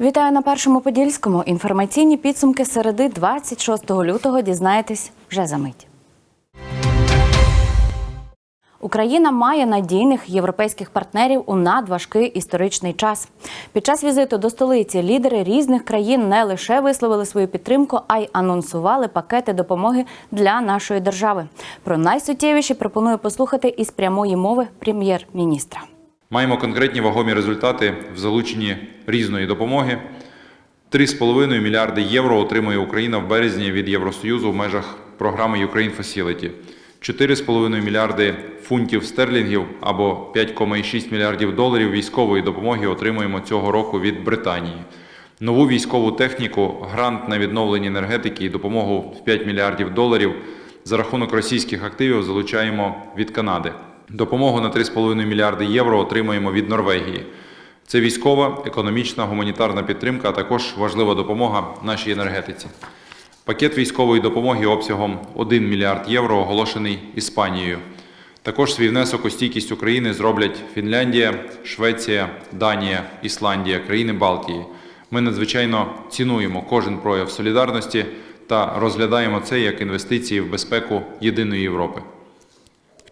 Вітаю на першому подільському. Інформаційні підсумки середи 26 лютого дізнаєтесь вже за мить. Україна має надійних європейських партнерів у надважкий історичний час. Під час візиту до столиці лідери різних країн не лише висловили свою підтримку, а й анонсували пакети допомоги для нашої держави. Про найсуттєвіші пропоную послухати із прямої мови прем'єр-міністра. Маємо конкретні вагомі результати в залученні різної допомоги. 3,5 мільярди євро отримує Україна в березні від Євросоюзу в межах програми Ukraine Facility. 4,5 мільярди фунтів стерлінгів або 5,6 мільярдів доларів військової допомоги отримуємо цього року від Британії. Нову військову техніку, грант на відновлення енергетики і допомогу в 5 мільярдів доларів за рахунок російських активів залучаємо від Канади. Допомогу на 3,5 мільярди євро отримуємо від Норвегії. Це військова, економічна, гуманітарна підтримка, а також важлива допомога нашій енергетиці. Пакет військової допомоги обсягом 1 мільярд євро оголошений Іспанією. Також свій внесок у стійкість України зроблять Фінляндія, Швеція, Данія, Ісландія, країни Балтії. Ми надзвичайно цінуємо кожен прояв солідарності та розглядаємо це як інвестиції в безпеку єдиної Європи.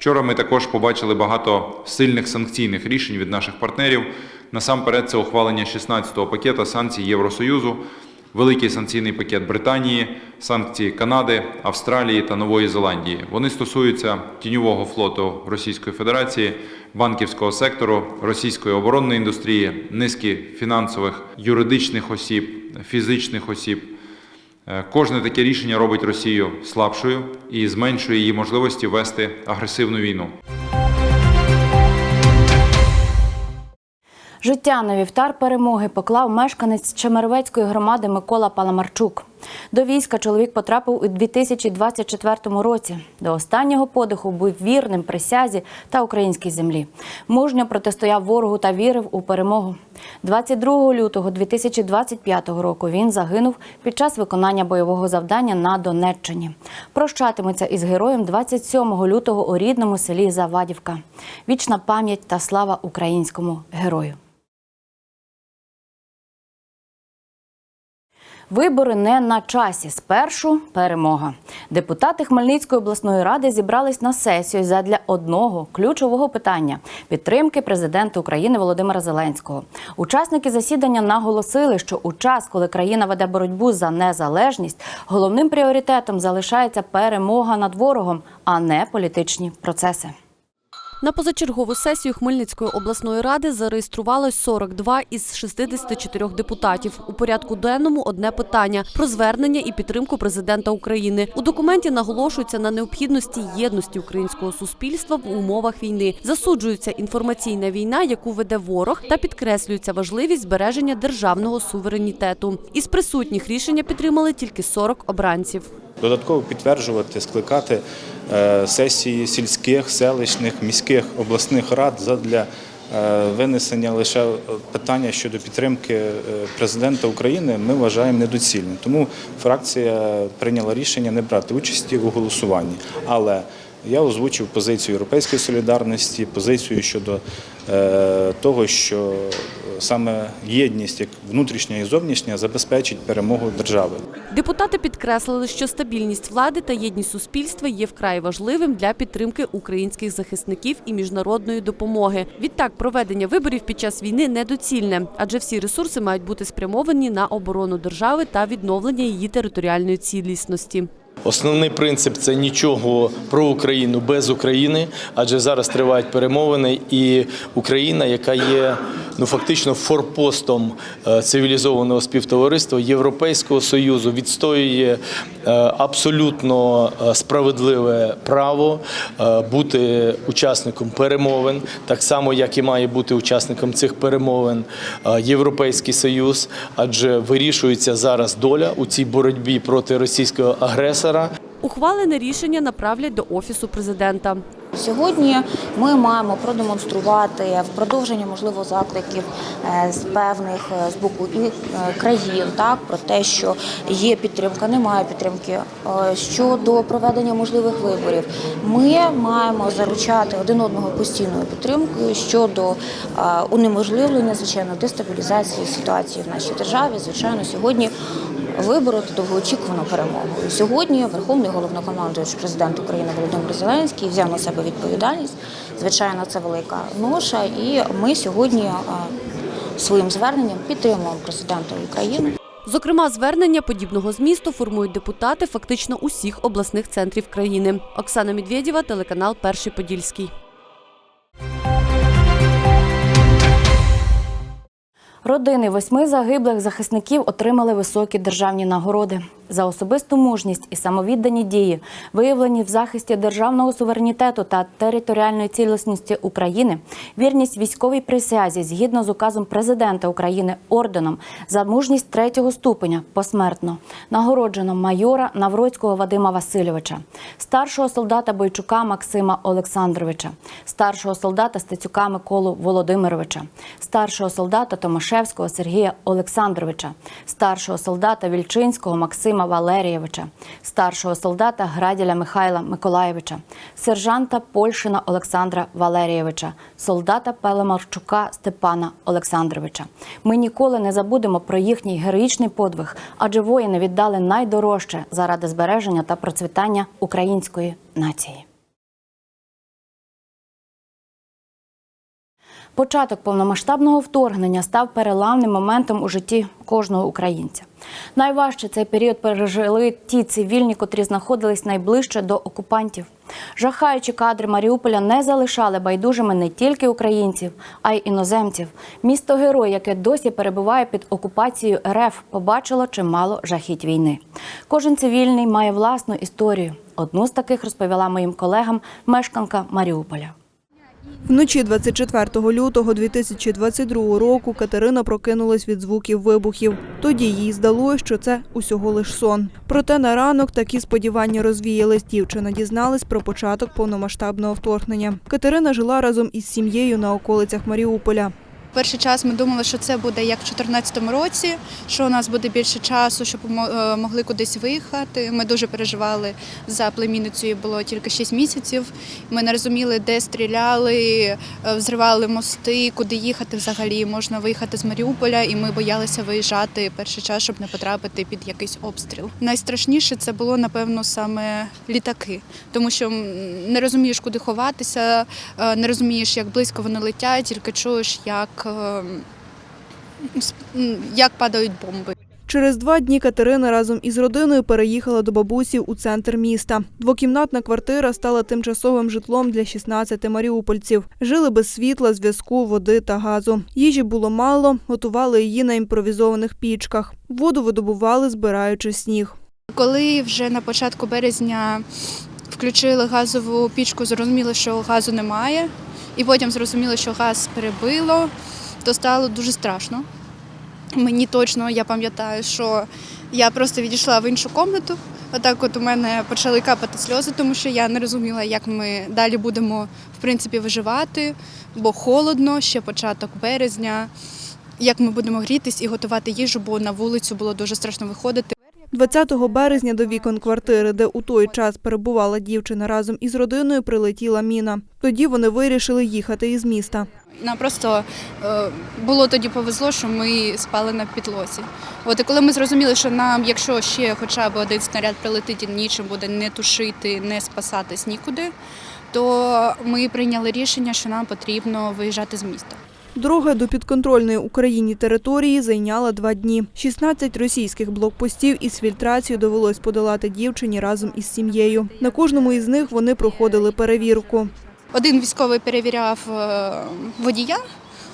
Вчора ми також побачили багато сильних санкційних рішень від наших партнерів. Насамперед, це ухвалення 16-го пакета санкцій Євросоюзу, великий санкційний пакет Британії, санкції Канади, Австралії та Нової Зеландії. Вони стосуються тіньового флоту Російської Федерації, банківського сектору, російської оборонної індустрії, низки фінансових, юридичних осіб, фізичних осіб. Е, Кожне таке рішення робить Росію слабшою і зменшує її можливості вести агресивну війну. Життя на вівтар перемоги поклав мешканець Чемеровецької громади Микола Паламарчук. До війська чоловік потрапив у 2024 році. До останнього подиху був вірним присязі та українській землі. Мужньо протистояв ворогу та вірив у перемогу. 22 лютого 2025 року він загинув під час виконання бойового завдання на Донеччині. Прощатиметься із героєм 27 лютого у рідному селі Завадівка. Вічна пам'ять та слава українському герою. Вибори не на часі. Спершу перемога. Депутати Хмельницької обласної ради зібрались на сесію задля одного ключового питання підтримки президента України Володимира Зеленського. Учасники засідання наголосили, що у час, коли країна веде боротьбу за незалежність, головним пріоритетом залишається перемога над ворогом, а не політичні процеси. На позачергову сесію Хмельницької обласної ради зареєструвалось 42 із 64 депутатів. У порядку денному одне питання про звернення і підтримку президента України. У документі наголошується на необхідності єдності українського суспільства в умовах війни. Засуджується інформаційна війна, яку веде ворог, та підкреслюється важливість збереження державного суверенітету. Із присутніх рішення підтримали тільки 40 обранців. Додатково підтверджувати, скликати е, сесії сільських, селищних, міських обласних рад задля е, винесення лише питання щодо підтримки е, президента України ми вважаємо недоцільним. Тому фракція прийняла рішення не брати участі у голосуванні. Але я озвучив позицію Європейської солідарності, позицію щодо того, що саме єдність, як внутрішня і зовнішня, забезпечить перемогу держави. Депутати підкреслили, що стабільність влади та єдність суспільства є вкрай важливим для підтримки українських захисників і міжнародної допомоги. Відтак, проведення виборів під час війни недоцільне, адже всі ресурси мають бути спрямовані на оборону держави та відновлення її територіальної цілісності. Основний принцип це нічого про Україну без України, адже зараз тривають перемовини, і Україна, яка є ну фактично форпостом е, цивілізованого співтовариства Європейського союзу, відстоює е, абсолютно е, справедливе право бути учасником перемовин, так само як і має бути учасником цих перемовин Європейський Союз, адже вирішується зараз доля у цій боротьбі проти російського агресора. Ухвалене рішення направлять до офісу президента. Сьогодні ми маємо продемонструвати в продовження можливо закликів е, з певних е, з боку і е, країн, так про те, що є підтримка, немає підтримки щодо проведення можливих виборів. Ми маємо заручати один одного постійною підтримкою щодо унеможливлення звичайно дестабілізації ситуації в нашій державі. Звичайно, сьогодні вибороти довгоочікувану перемогу. І сьогодні Верховний головнокомандуючий президент України Володимир Зеленський взяв на себе відповідальність. Звичайно, це велика ноша, і ми сьогодні е, своїм зверненням підтримуємо президента України. Зокрема, звернення подібного змісту формують депутати фактично усіх обласних центрів країни. Оксана Медведєва, телеканал Перший Подільський. Родини восьми загиблих захисників отримали високі державні нагороди. За особисту мужність і самовіддані дії, виявлені в захисті державного суверенітету та територіальної цілісності України, вірність військовій присязі згідно з указом президента України орденом за мужність третього ступеня посмертно нагороджено майора Навроцького Вадима Васильовича, старшого солдата Бойчука Максима Олександровича, старшого солдата Стецюка Миколу Володимировича, старшого солдата Томашевського Сергія Олександровича, старшого солдата Вільчинського Максима Валерійовича, старшого солдата Граділя Михайла Миколаєвича, сержанта Польшина Олександра Валерійовича, солдата Пелемарчука Степана Олександровича. Ми ніколи не забудемо про їхній героїчний подвиг, адже воїни віддали найдорожче заради збереження та процвітання української нації. Початок повномасштабного вторгнення став переламним моментом у житті кожного українця. Найважче цей період пережили ті цивільні, котрі знаходились найближче до окупантів. Жахаючі кадри Маріуполя не залишали байдужими не тільки українців, а й іноземців. Місто герой, яке досі перебуває під окупацією РФ, побачило чимало жахіть війни. Кожен цивільний має власну історію. Одну з таких розповіла моїм колегам мешканка Маріуполя. Вночі 24 лютого 2022 року Катерина прокинулась від звуків вибухів. Тоді їй здалося, що це усього лиш сон. Проте на ранок такі сподівання розвіялись. Дівчина дізналась про початок повномасштабного вторгнення. Катерина жила разом із сім'єю на околицях Маріуполя. Перший час ми думали, що це буде як в 2014 році, що у нас буде більше часу, щоб е, могли кудись виїхати. Ми дуже переживали за племінницю, було тільки 6 місяців. Ми не розуміли, де стріляли, е, взривали мости, куди їхати взагалі. Можна виїхати з Маріуполя, і ми боялися виїжджати перший час, щоб не потрапити під якийсь обстріл. Найстрашніше це було напевно саме літаки, тому що не розумієш, куди ховатися, е, не розумієш, як близько вони летять, тільки чуєш, як, е, як падають бомби. Через два дні Катерина разом із родиною переїхала до бабусі у центр міста. Двокімнатна квартира стала тимчасовим житлом для 16 маріупольців. Жили без світла, зв'язку, води та газу. Їжі було мало, готували її на імпровізованих пічках. Воду видобували, збираючи сніг. Коли вже на початку березня включили газову пічку, зрозуміли, що газу немає, і потім зрозуміли, що газ перебило, то стало дуже страшно. Мені точно я пам'ятаю, що я просто відійшла в іншу кімнату. Отак, от у мене почали капати сльози, тому що я не розуміла, як ми далі будемо в принципі виживати, бо холодно, ще початок березня. Як ми будемо грітись і готувати їжу, бо на вулицю було дуже страшно виходити. 20 березня до вікон квартири, де у той час перебувала дівчина разом із родиною, прилетіла міна. Тоді вони вирішили їхати із міста. Нам просто е, було тоді повезло, що ми спали на підлозі. От і коли ми зрозуміли, що нам, якщо ще хоча б один снаряд прилетить і нічим буде не тушити, не спасатись нікуди, то ми прийняли рішення, що нам потрібно виїжджати з міста. Дорога до підконтрольної Україні території зайняла два дні. 16 російських блокпостів із фільтрацією довелось подолати дівчині разом із сім'єю. На кожному із них вони проходили перевірку. Один військовий перевіряв е, водія,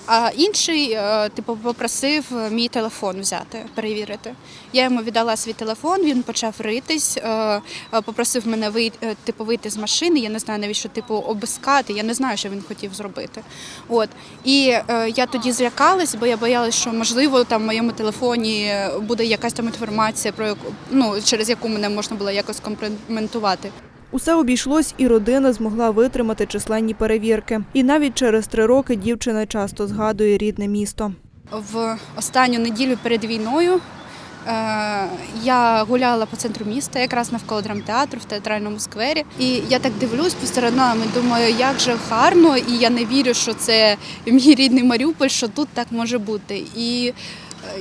А інший, е, типу, попросив мій телефон взяти, перевірити. Я йому віддала свій телефон, він почав ритись, е, е, попросив мене вийти, типу, вийти з машини. Я не знаю навіщо типу обискати. Я не знаю, що він хотів зробити. От і я тоді злякалась, бо я боялась, що можливо там в моєму телефоні буде якась там інформація, про яку ну через яку мене можна було якось компрометувати. Усе обійшлось, і родина змогла витримати численні перевірки. І навіть через три роки дівчина часто згадує рідне місто. В останню неділю перед війною е, я гуляла по центру міста, якраз навколо драмтеатру в театральному сквері. І я так дивлюсь по сторонам і думаю, як же гарно, і я не вірю, що це мій рідний Маріуполь, що тут так може бути. І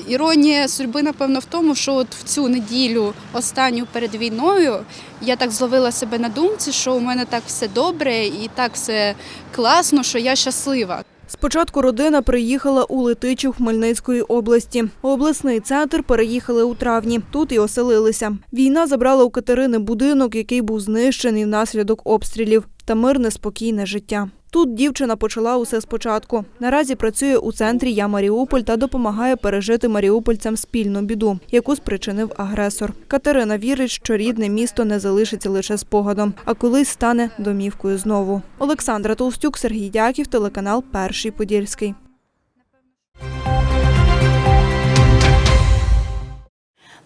іронія судьби, напевно, в тому, що от в цю неділю, останню перед війною, я так зловила себе на думці, що у мене так все добре і так все класно, що я щаслива. Спочатку родина приїхала у Летичів Хмельницької області. Обласний центр переїхали у травні. Тут і оселилися. Війна забрала у Катерини будинок, який був знищений внаслідок обстрілів, та мирне спокійне життя. Тут дівчина почала усе спочатку. Наразі працює у центрі Я Маріуполь та допомагає пережити маріупольцям спільну біду, яку спричинив агресор. Катерина вірить, що рідне місто не залишиться лише спогадом, а колись стане домівкою знову. Олександра Толстюк, Сергій Дяків, телеканал Перший Подільський.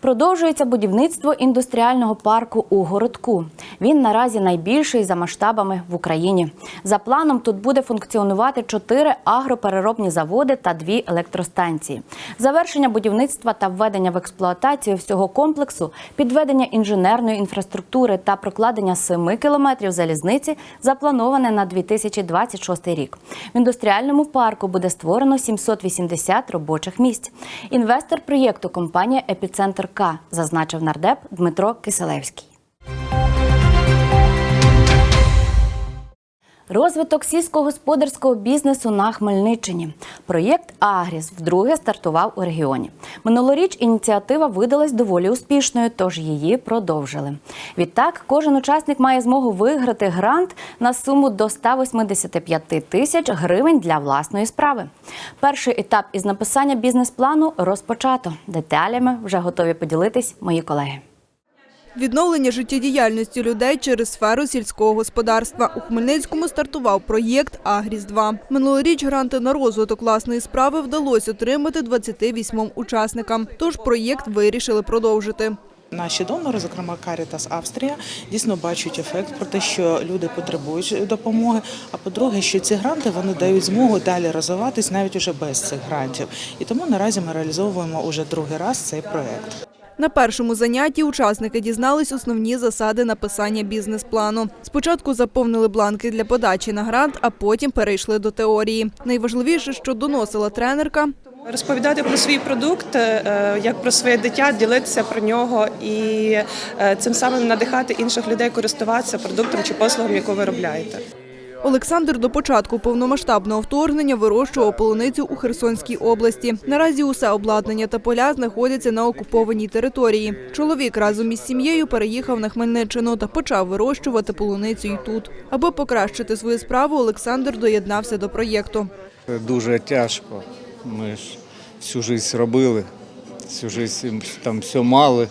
Продовжується будівництво індустріального парку у городку. Він наразі найбільший за масштабами в Україні. За планом тут буде функціонувати чотири агропереробні заводи та дві електростанції. Завершення будівництва та введення в експлуатацію всього комплексу, підведення інженерної інфраструктури та прокладення семи кілометрів залізниці заплановане на 2026 рік. В індустріальному парку буде створено 780 робочих місць. Інвестор проєкту компанія Епіцентр К зазначив нардеп Дмитро Киселевський. Розвиток сільськогосподарського бізнесу на Хмельниччині. Проєкт Агріс вдруге стартував у регіоні. Минулоріч ініціатива видалась доволі успішною, тож її продовжили. Відтак, кожен учасник має змогу виграти грант на суму до 185 тисяч гривень для власної справи. Перший етап із написання бізнес-плану розпочато. Деталями вже готові поділитись мої колеги. Відновлення життєдіяльності людей через сферу сільського господарства. У Хмельницькому стартував проєкт Агріс-2. Минулоріч гранти на розвиток власної справи вдалося отримати 28 учасникам. Тож проєкт вирішили продовжити. Наші донори, зокрема Caritas Австрія, дійсно бачать ефект про те, що люди потребують допомоги. А по-друге, що ці гранти вони дають змогу далі розвиватись навіть уже без цих грантів. І тому наразі ми реалізовуємо уже другий раз цей проект. На першому занятті учасники дізнались основні засади написання бізнес-плану. Спочатку заповнили бланки для подачі на грант, а потім перейшли до теорії. Найважливіше, що доносила тренерка, Розповідати про свій продукт, е, як про своє дитя, ділитися про нього і е, цим самим надихати інших людей користуватися продуктом чи послугом, яку ви виробляєте. Олександр до початку повномасштабного вторгнення вирощував полуницю у Херсонській області. Наразі усе обладнання та поля знаходяться на окупованій території. Чоловік разом із сім'єю переїхав на Хмельниччину та почав вирощувати полуницю й тут. Аби покращити свою справу, Олександр доєднався до проєкту. Дуже тяжко. Ми ж всю життя робили, всю життя там все мали,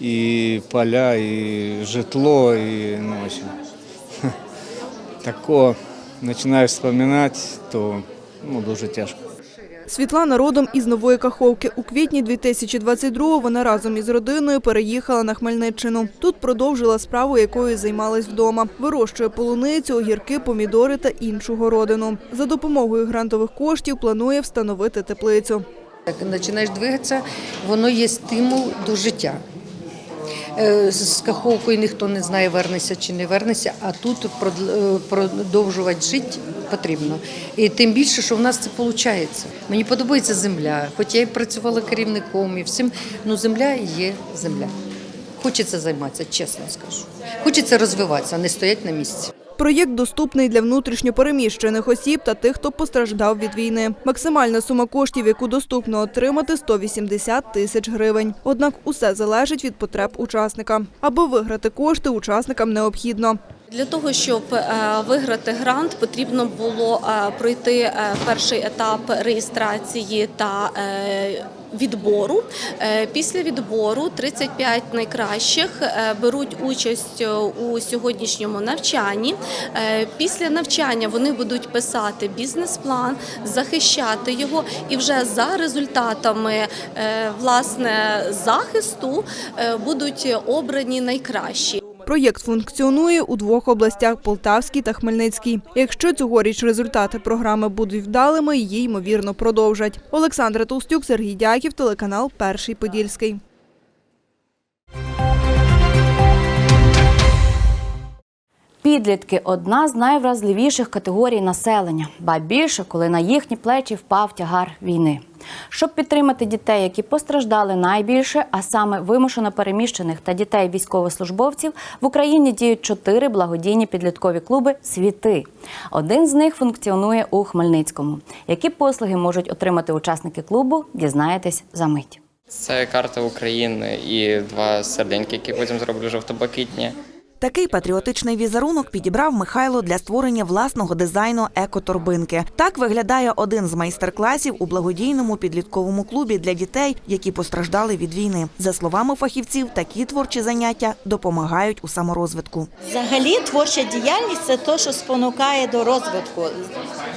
і поля, і житло, і ну, в общем, тако починаєш вспоминати, то ну, дуже тяжко. Світлана родом із Нової Каховки. У квітні 2022-го вона разом із родиною переїхала на Хмельниччину. Тут продовжила справу, якою займалась вдома. Вирощує полуницю, огірки, помідори та іншу городину. За допомогою грантових коштів планує встановити теплицю. Як починаєш двигатися, воно є стимул до життя. Е, З каховкою ніхто не знає, вернеться чи не вернеться, а тут е, продовжувати жити потрібно. І тим більше, що в нас це виходить. Мені подобається земля, хоч я і працювала керівником і всім, ну земля є земля. Хочеться займатися, чесно скажу. Хочеться розвиватися, а не стоять на місці. Проєкт доступний для внутрішньопереміщених осіб та тих, хто постраждав від війни. Максимальна сума коштів, яку доступно отримати, 180 тисяч гривень. Однак усе залежить від потреб учасника. Аби виграти кошти, учасникам необхідно Для того, щоб е, виграти грант, потрібно було е, пройти е, перший етап реєстрації та відбору. Після відбору 35 найкращих беруть участь у сьогоднішньому навчанні. Після навчання вони будуть писати бізнес-план, захищати його, і вже за результатами власне захисту будуть обрані найкращі. Проєкт функціонує у двох областях Полтавській та Хмельницькій. Якщо цьогоріч результати програми будуть вдалими, її ймовірно продовжать. Олександра Толстюк, Сергій Дяків, телеканал Перший Подільський. Підлітки одна з найвразливіших категорій населення, ба більше, коли на їхні плечі впав тягар війни. Щоб підтримати дітей, які постраждали найбільше, а саме вимушено переміщених та дітей військовослужбовців, в Україні діють чотири благодійні підліткові клуби Світи. Один з них функціонує у Хмельницькому. Які послуги можуть отримати учасники клубу, дізнаєтесь за мить. Це карта України і два серденьки, які потім зроблю жовто-блакитні. Такий патріотичний візерунок підібрав Михайло для створення власного дизайну екоторбинки. Так виглядає один з майстер-класів у благодійному підлітковому клубі для дітей, які постраждали від війни. За словами фахівців, такі творчі заняття допомагають у саморозвитку. Взагалі, творча діяльність це те, що спонукає до розвитку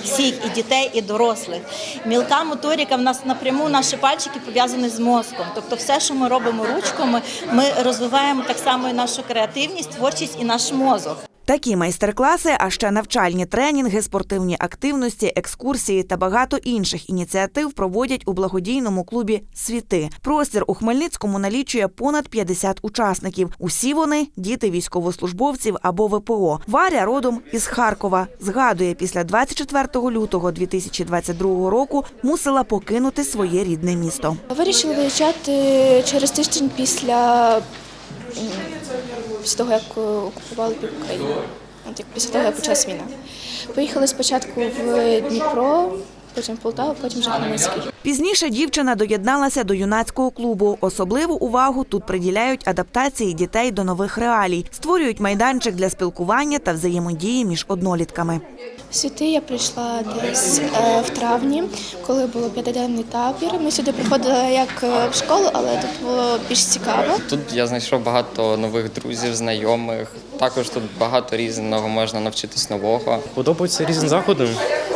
всіх і дітей, і дорослих. Мілка моторика в нас напряму наші пальчики пов'язані з мозком. Тобто, все, що ми робимо ручками, ми розвиваємо так само і нашу креативність, творчість і наш мозок. Такі майстер-класи, а ще навчальні тренінги, спортивні активності, екскурсії та багато інших ініціатив проводять у благодійному клубі Світи. Простір у Хмельницькому налічує понад 50 учасників. Усі вони діти військовослужбовців або ВПО. Варя родом із Харкова. Згадує, після 24 лютого 2022 року мусила покинути своє рідне місто. Вирішили виїжджати через тиждень після, після того, як е, окупували пів України. От як після того, як почалась війна. Поїхали спочатку в Дніпро, потім в Полтаву, потім вже Хмельницький. Пізніше дівчина доєдналася до юнацького клубу. Особливу увагу тут приділяють адаптації дітей до нових реалій, створюють майданчик для спілкування та взаємодії між однолітками. Сюди я прийшла десь е, в травні, коли було п'ятиденний табір. Ми сюди приходили як е, в школу, але тут було більш цікаво. Тут я знайшов багато нових друзів, знайомих. Також тут багато різного можна навчитись нового. Подобаються різні заходи.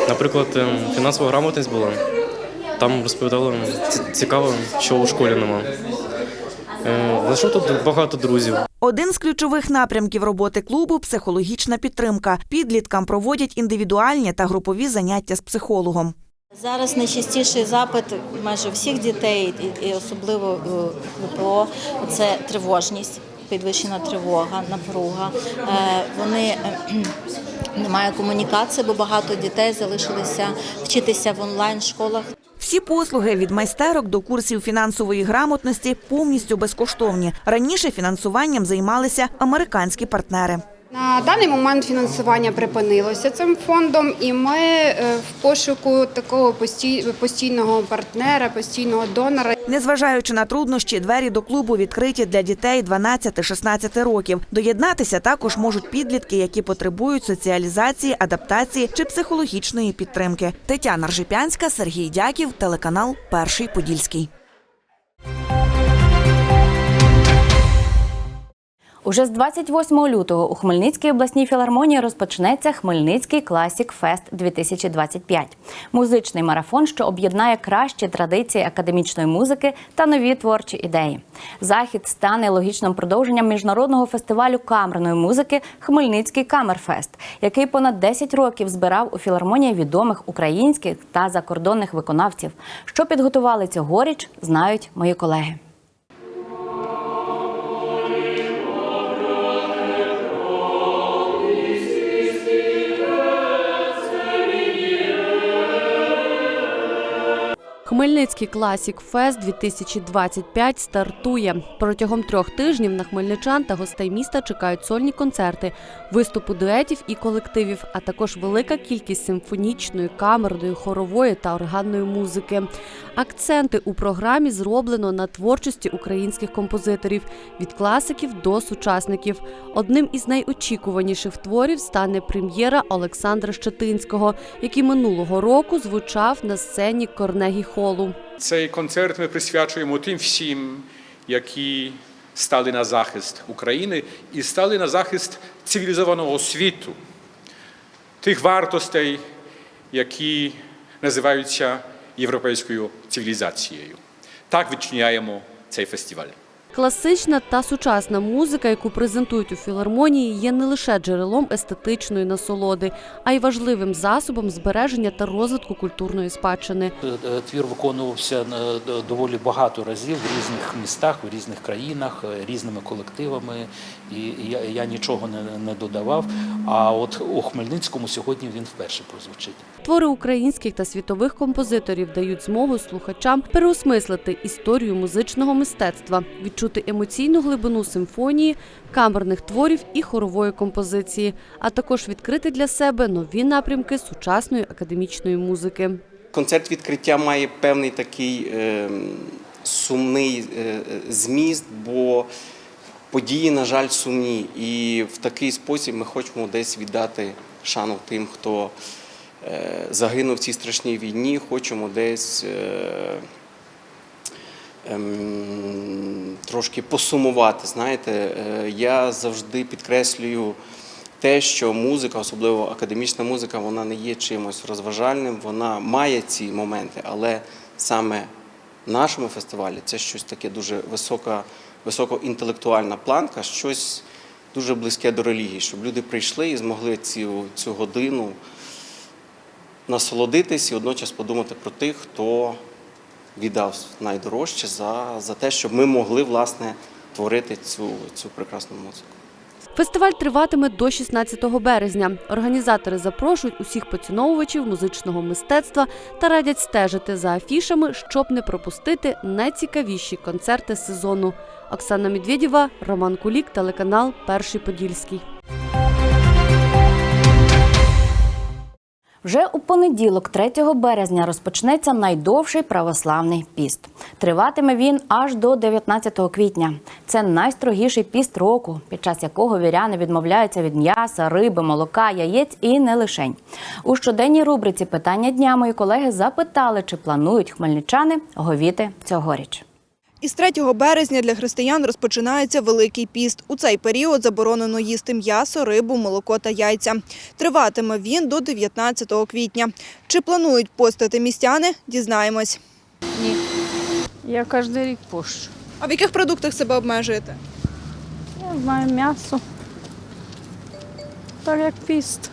Наприклад, ем, фінансова грамотність була. Там розповідали цікаво, що у школі нема. Е, Знайшов тут багато друзів. Один з ключових напрямків роботи клубу психологічна підтримка. Підліткам проводять індивідуальні та групові заняття з психологом. Зараз найчастіший запит майже всіх дітей, і- особливо ВПО, це тривожність, підвищена тривога, напруга. Е, Вони немає комунікації, бо багато дітей залишилися вчитися в онлайн школах. Всі послуги від майстерок до курсів фінансової грамотності повністю безкоштовні. Раніше фінансуванням займалися американські партнери. На даний момент фінансування припинилося цим фондом, і ми е, в пошуку такого постій- постійного партнера, постійного донора. Незважаючи на труднощі, двері до клубу відкриті для дітей 12-16 років. Доєднатися також можуть підлітки, які потребують соціалізації, адаптації чи психологічної підтримки. Тетяна Ржипянська, Сергій Дяків, телеканал Перший Подільський. Уже з 28 лютого у Хмельницькій обласній філармонії розпочнеться Хмельницький Класік Фест 2025 – музичний марафон, що об'єднає кращі традиції академічної музики та нові творчі ідеї. Захід стане логічним продовженням міжнародного фестивалю камерної музики Хмельницький Камерфест, який понад 10 років збирав у філармонії відомих українських та закордонних виконавців. Що підготували цьогоріч, знають мої колеги. Хмельницький Класік Фест 2025 стартує. Протягом трьох тижнів на хмельничан та гостей міста чекають сольні концерти, виступи дуетів і колективів, а також велика кількість симфонічної, камерної, хорової та органної музики. Акценти у програмі зроблено на творчості українських композиторів від класиків до сучасників. Одним із найочікуваніших творів стане прем'єра Олександра Щетинського, який минулого року звучав на сцені Корнегі Холу. Цей концерт ми присвячуємо тим всім, які стали на захист України і стали на захист цивілізованого світу, тих вартостей, які називаються європейською цивілізацією. Так відчиняємо цей фестиваль. Класична та сучасна музика, яку презентують у філармонії, є не лише джерелом естетичної насолоди, а й важливим засобом збереження та розвитку культурної спадщини. Е, Твір виконувався е, доволі багато разів в різних містах, в різних країнах, е, різними колективами, і я, я нічого не, не додавав. А от у Хмельницькому сьогодні він вперше прозвучить. Твори українських та світових композиторів дають змогу слухачам переосмислити історію музичного мистецтва, відчути емоційну глибину симфонії, камерних творів і хорової композиції, а також відкрити для себе нові напрямки сучасної академічної музики. Концерт відкриття має певний такий е, сумний е, зміст, бо події, на жаль, сумні. І в такий спосіб ми хочемо десь віддати шану тим, хто загинув в цій страшній війні. Хочемо десь е, ем, трошки посумувати. Знаєте, Е, я завжди підкреслюю те, що музика, особливо академічна музика, вона не є чимось розважальним, вона має ці моменти, але саме в нашому фестивалі це щось таке дуже висока, високоінтелектуальна планка, щось дуже близьке до релігії, щоб люди прийшли і змогли цю, цю годину насолодитись і одночас подумати про тих, хто віддав найдорожче за, за те, щоб ми могли власне творити цю, цю прекрасну музику. Фестиваль триватиме до 16 березня. Організатори запрошують усіх поціновувачів музичного мистецтва та радять стежити за афішами, щоб не пропустити найцікавіші концерти сезону. Оксана Медведєва, Роман Кулік, телеканал Перший Подільський. Вже у понеділок, 3 березня, розпочнеться найдовший православний піст. Триватиме він аж до 19 квітня. Це найстрогіший піст року, під час якого віряни відмовляються від м'яса, риби, молока, яєць і не лишень. У щоденній рубриці питання дня мої колеги запитали, чи планують хмельничани говіти цьогоріч. Із 3 березня для християн розпочинається Великий піст. У цей період заборонено їсти м'ясо, рибу, молоко та яйця. Триватиме він до 19 квітня. Чи планують постити містяни, дізнаємось. Ні. Я кожен рік пощу. А в яких продуктах себе обмежуєте? Я знаю м'ясо. Так як піст.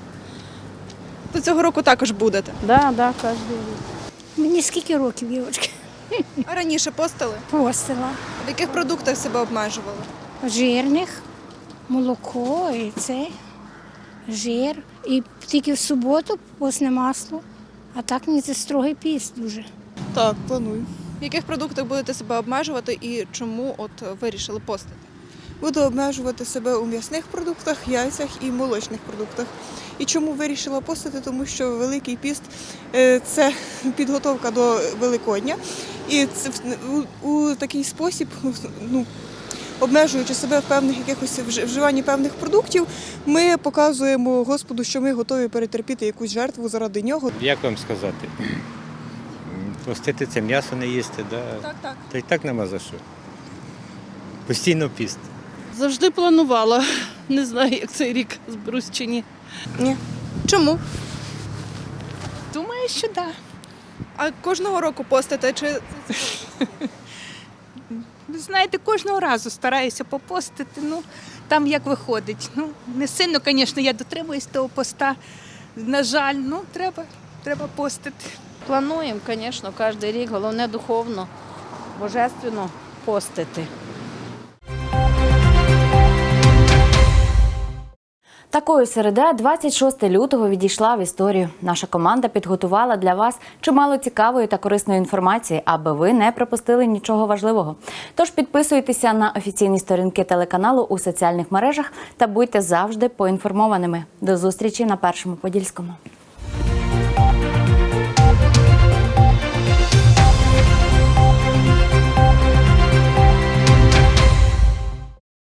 То цього року також будете. Да, да, кожен рік. Мені скільки років, дівчатки? А раніше постили? Постила. В яких продуктах себе обмежували? Жирних, молоко і це, жир. І тільки в суботу постне масло. А так мені це строгий піст дуже. Так, планую. В яких продуктах будете себе обмежувати і чому от вирішили постити? Буду обмежувати себе у м'ясних продуктах, яйцях і молочних продуктах. І чому вирішила постити? Тому що Великий піст е, це підготовка до Великодня. І це в- у, у такий спосіб, ну, обмежуючи себе в певних якихось вживанні певних продуктів, ми показуємо Господу, що ми готові перетерпіти якусь жертву заради нього. Як вам сказати? Постити це м'ясо не їсти, да? Так, так. Та й так нема за що. Постійно піст. Завжди планувала. Не знаю, як цей рік зберусь чи ні. Ні. Чому? Думаю, що так. А кожного року постите чи Ви знаєте, кожного разу стараюся попостити. Ну, там як виходить. Ну, не сильно, звісно, я дотримуюсь того поста. На жаль, ну треба, треба постити. Плануємо, звісно, кожен рік, головне духовно, божественно постити. Такою середа, 26 лютого, відійшла в історію. Наша команда підготувала для вас чимало цікавої та корисної інформації, аби ви не пропустили нічого важливого. Тож підписуйтеся на офіційні сторінки телеканалу у соціальних мережах та будьте завжди поінформованими. До зустрічі на першому подільському.